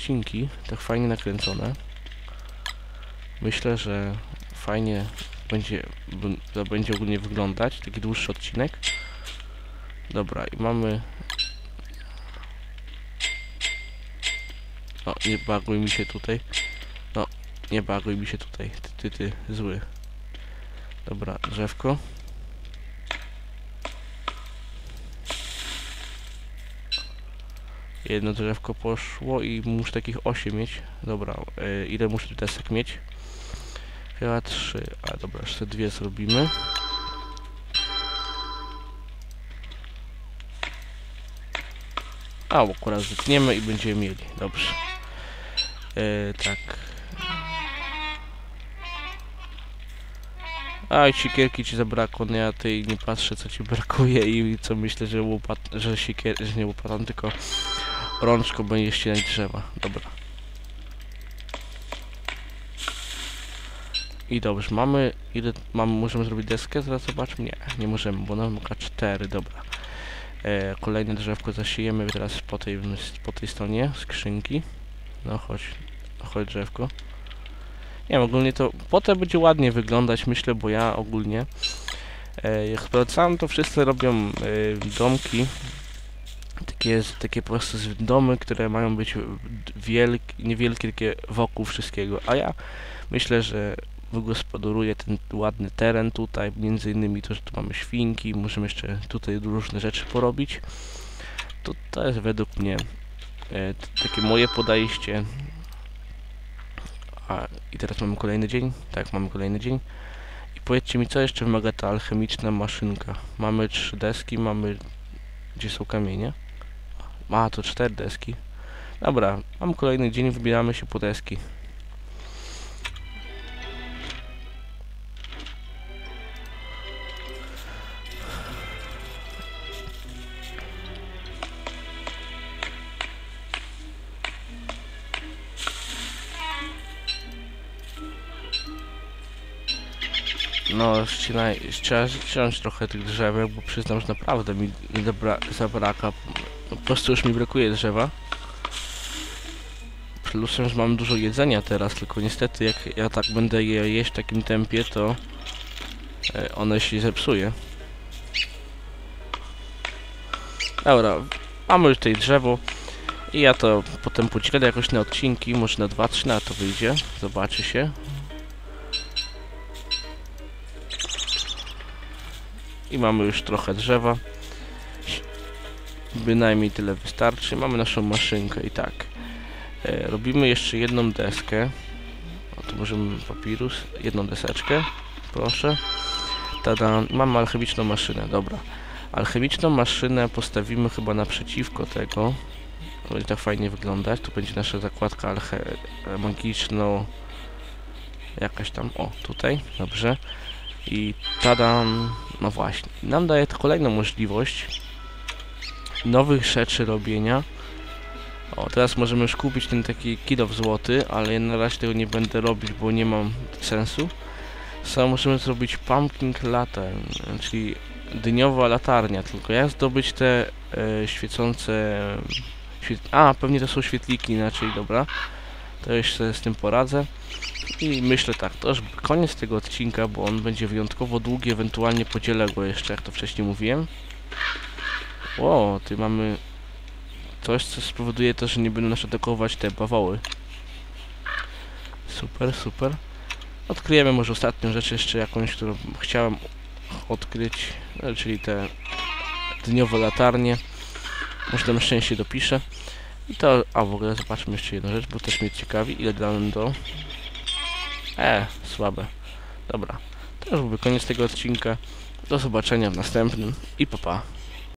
odcinki, tak fajnie nakręcone. Myślę, że fajnie będzie, to będzie ogólnie wyglądać, taki dłuższy odcinek. Dobra, i mamy... O, nie baguj mi się tutaj. No, nie baguj mi się tutaj. Ty, ty, ty, zły. Dobra, drzewko. Jedno drzewko poszło i muszę takich 8 mieć. Dobra, e, ile muszę desek mieć? Chyba 3. A dobra, jeszcze dwie zrobimy. A, akurat wytniemy i będziemy mieli. Dobrze. E, tak. A, i siekierki ci zabrakło, no ja tej nie patrzę co ci brakuje i co myślę, że łopat, że siekier, że nie łopatą, tylko rączką będzie ścinać drzewa. Dobra. I dobrze, mamy, ile mamy, możemy zrobić deskę? Zaraz zobaczmy. Nie, nie możemy, bo nam ma 4, dobra. E, kolejne drzewko zasiejemy teraz po tej, po tej stronie skrzynki. No chodź, chodź drzewko. Nie wiem, ogólnie to potem będzie ładnie wyglądać, myślę, bo ja ogólnie e, jak sprawdzałem, to wszyscy robią e, domki, takie, takie po prostu domy, które mają być wielkie, niewielkie, takie wokół wszystkiego, a ja myślę, że wygospodaruję ten ładny teren tutaj, między innymi to, że tu mamy świnki, możemy jeszcze tutaj różne rzeczy porobić. To, to jest według mnie e, takie moje podejście. A, I teraz mamy kolejny dzień? Tak, mamy kolejny dzień. I powiedzcie mi, co jeszcze wymaga ta alchemiczna maszynka? Mamy trzy deski, mamy... Gdzie są kamienie? A, to cztery deski. Dobra, mam kolejny dzień, wybieramy się po deski. No, ścinaj, trzeba ściąć trochę tych drzewek, bo przyznam, że naprawdę mi nie zabraka. Po prostu już mi brakuje drzewa. Plusem, że mam dużo jedzenia teraz, tylko niestety jak ja tak będę je jeść w takim tempie, to e, one się zepsuje. Dobra, mamy już tutaj drzewo i ja to potem podzielę jakoś na odcinki, może na 2-3 na to wyjdzie, zobaczy się. I mamy już trochę drzewa. Bynajmniej tyle wystarczy. Mamy naszą maszynkę i tak. E, robimy jeszcze jedną deskę. O, tu możemy papirus. Jedną deseczkę. Proszę. Tada. Mamy alchemiczną maszynę. Dobra. Alchemiczną maszynę postawimy chyba naprzeciwko tego. Będzie tak fajnie wyglądać. Tu będzie nasza zakładka alche magiczno... Jakaś tam. O, tutaj. Dobrze. I tadam, no właśnie, nam daje to kolejną możliwość nowych rzeczy robienia. O, teraz możemy już kupić ten taki kilof złoty, ale ja na razie tego nie będę robić, bo nie mam sensu. Samo możemy zrobić pumpkin lantern, czyli dyniowa latarnia, tylko jak zdobyć te e, świecące... Świet... A, pewnie to są świetliki inaczej, dobra. To jeszcze z tym poradzę. I myślę tak, to już koniec tego odcinka, bo on będzie wyjątkowo długi, ewentualnie podzielę go jeszcze, jak to wcześniej mówiłem. O, ty mamy coś, co spowoduje to, że nie będą nas atakować te bawoły. Super, super. Odkryjemy może ostatnią rzecz jeszcze jakąś, którą chciałem odkryć, e, czyli te dniowe latarnie. Może tam szczęście dopiszę. I to, a w ogóle zobaczmy jeszcze jedną rzecz, bo też mnie ciekawi, ile dałem do E, słabe. Dobra. To już byłby koniec tego odcinka. Do zobaczenia w następnym i papa. Pa.